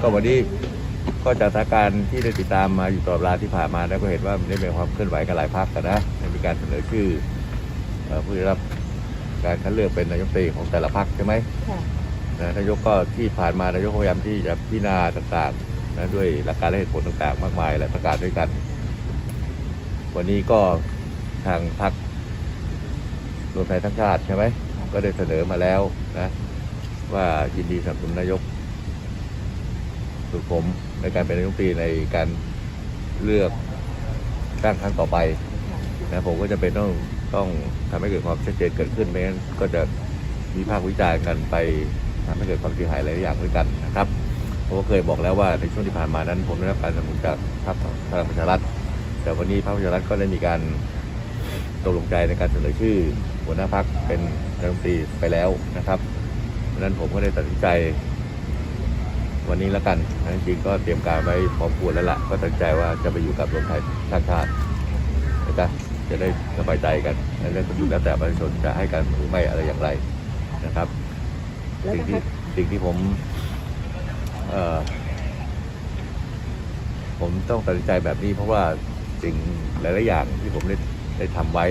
ก็วันนี้ก็จากสถานการณ์ที่ได้ติดตามมาอยู่ตลอดเวลาที่ผ่านมาแล้วก็เห็นว่ามันได้มีความเคลื่อนไหวกันหลายพรรคกันนะได้มีการเสนอชื่อเอ่อผู้ได้รับการคัดเลือกเป็นนายกรัฐมนตรีของแต่ละพรรคใช่ไหมค่ะนะนายกก็ที่ผ่านมานายกพยายามที่จะพิจารณาต่างๆนะด้วยหลักการและเหตุผลต่างๆ มากมายหลายประการด้วยกัน วันนี้ก็ทางพรรครวมไทยทั้งชาติใช่ไหมก็ได้เสนอมาแล้วนะว่ายินดีสนับสนุนนายก สุผมในการเป็นนายกรัฐมนตรีในการเลือกตั้งครั้งต่อไปนะผมก็จะเป็นต้องต้องทำให้เกิดความชัดเจนเกิดขึ้นไม่งั้นก็จะมีภาควิจารณ์กันไปทำให้เกิดความเสียหายหลายอย่างด้วยกันนะครับผมก็เคยบอกแล้วว่าในช่วงที่ผ่านมานั้นผมได้รับการสนับสนุนจากพรรคพลังประชารัฐแต่วันนี้พรรคประชารัฐก็ได้มีการตกลงใจในการเสนอชื่อหัวหน้าพรรคเป็นนายกรัฐมนตรีไปแล้วนะครับเพราะฉะนั้นผมก็ได้ตัดสินใจ วันนี้แล้วกันนะจริงๆก็เตรียมการไว้พอควรแล้วล่ะ ก็ตัดสินใจว่าจะไปอยู่กับรวมไทยสร้างชาตินะครับจะได้สบายใจกันและเรื่องก็อยู่แล้วแต่ประชาชนจะให้การหรือไม่อะไรอย่างไรนะครับแล้วสิ่งนะที่คะสิ่งที่ผมเอ่อผมต้องตัดสินใจแบบนี้เพราะว่าสิ่งหลาย ๆ อย่างที่ผมได้ได้ทำไว้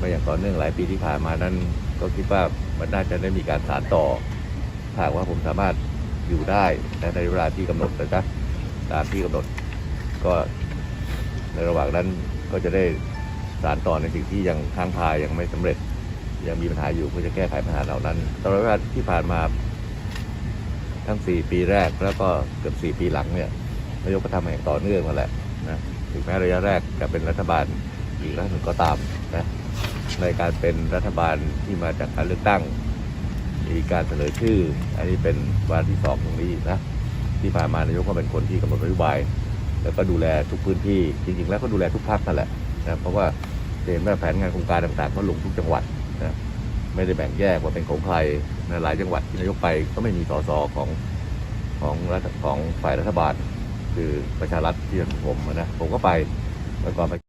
มาอย่างต่อเนื่องหลายปีที่ผ่านมานั้น ก็คิดว่ามันน่าจะได้มีการสานต่อถ้าหากว่าผมสามารถ อยู่ได้ในเวลาที่กำหนดนะจ๊ะตามที่กำหนดก็ในระหว่างนั้นก็จะได้สานต่อในสิ่งที่ยังค้างคายังไม่สำเร็จ ยังมีปัญหาอยู่เพื่อจะแก้ไขปัญหาเหล่านั้นตลอดเวลาที่ผ่านมาทั้ง 4 ปีแรกแล้วก็เกือบ 4 ปีหลังเนี่ยนายกก็ทำอย่างต่อเนื่องมาแหละนะถึงแม้ระยะแรกจะเป็นรัฐบาลอีกรัฐหนึ่งก็ตามนะในการเป็นรัฐบาลที่มาจากการเลือกตั้ง มีการเสนอชื่อ อันนี้เป็นวาระที่สองตรงนี้นะที่ผ่านมานายกก็เป็นคนที่กำหนดนโยบาย แล้วก็ดูแลทุกพื้นที่จริง ๆ แล้วก็ดูแลทุกภาคนั่นแหละนะเพราะว่าเห็นว่าแผนงานโครงการต่างๆก็ลงทุกจังหวัดนะไม่ได้แบ่งแยกว่าเป็นของใครนะหลายจังหวัดที่นายกไปก็ไม่มีสสของของรัฐของฝ่ายรัฐบาล คือประชารัฐที่ผมนะผมก็ไปเมื่อก่อนไป